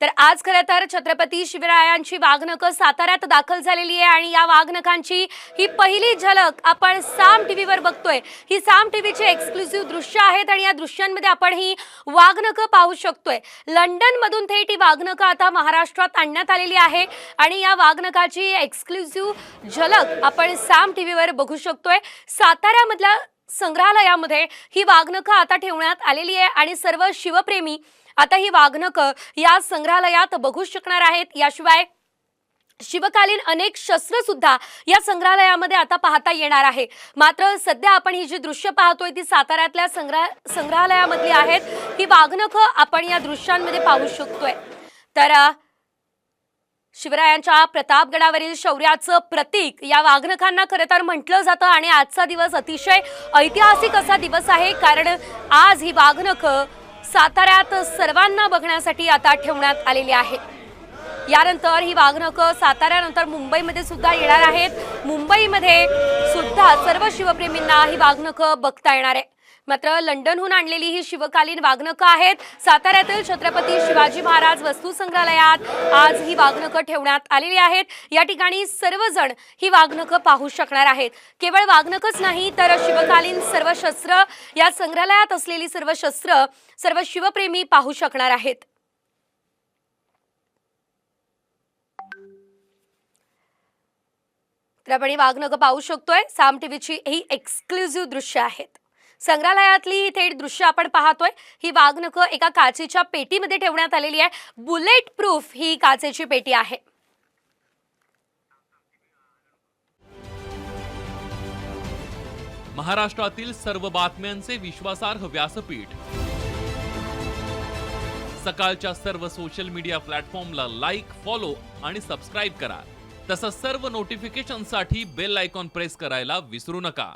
तर आज खरं तर छत्रपती शिवरायांची वाघनकं साताऱ्यात दाखल झालेली आहे आणि या वाघनकांची ही पहिली झलक आपण साम टी टीव्हीवर बघतोय. ही साम टीव्हीची एक्सक्लुझिव्ह दृश्य आहेत आणि या दृश्यांमध्ये आपण ही वाघनकं पाहू शकतोय. लंडन मधून थेट ही वाघनकं आता महाराष्ट्रात आणण्यात आलेली आहे आणि या वाघनकाची एक्सक्लुझिव्ह झलक आपण साम टी व्हीवर बघू शकतोय. साताऱ्यामधल्या संग्रहालयामध्ये ही वाघनखं आता ठेवण्यात आलेली आहे आणि सर्व शिवप्रेमी आता ही वाघनखं या संग्रहालयात बघू शकणार आहेत. याशिवाय शिवकालीन अनेक शस्त्र सुद्धा या संग्रहालयामध्ये आता पाहता येणार आहे. मात्र सध्या आपण ही जी दृश्य पाहतोय ती साताऱ्यातल्या संग्रह संग्रहालयामधली आहेत. ही वाघनखं आपण या दृश्यांमध्ये पाहू शकतोय. तर शिवरायांच्या प्रतापगडावरील शौर्याचं प्रतीक या वाघनखांना खरं तर म्हटलं जातं आणि आजचा दिवस अतिशय ऐतिहासिक असा दिवस आहे. कारण आज ही वाघनखं साताऱ्यात सर्वांना बघण्यासाठी आता ठेवण्यात आलेली आहे. यानंतर ही वाघनकं साताऱ्यानंतर मुंबईमध्ये सुद्धा येणार आहेत. मुंबईमध्ये सुद्धा सर्व शिवप्रेमींना ही वाघनकं बघता येणार आहे. मात्र लंडनहून आणलेली ही शिवकालीन वाघनकं आहेत. साताऱ्यातील छत्रपती शिवाजी महाराज वस्तू संग्रहालयात आज ही वाघनकं ठेवण्यात आलेली आहेत. या ठिकाणी सर्वजण ही वाघनकं पाहू शकणार आहेत. केवळ वाघनकच नाही तर शिवकालीन सर्व शस्त्र या संग्रहालयात असलेली सर्व शस्त्र सर्व शिवप्रेमी पाहू शकणार आहेत. तर आपण ही वाघनकं पाहू शकतोय. साम टीव्हीची ही एक्सक्लुझिव्ह दृश्य आहेत. संग्रहालयातली ही थेट दृश्य आपण पाहतोय. ही वाघनखं एका काचेच्या पेटीमध्ये ठेवण्यात आलेली आहे. बुलेट प्रूफ ही काचेची पेटी आहे. महाराष्ट्रातील सर्व बातम्यांचे विश्वासार्ह व्यासपीठ. सकाळच्या सर्व सोशल मीडिया प्लॅटफॉर्मला लाईक फॉलो आणि सबस्क्राईब करा. तसंच सर्व नोटिफिकेशनसाठी बेल आयकॉन प्रेस करायला विसरू नका.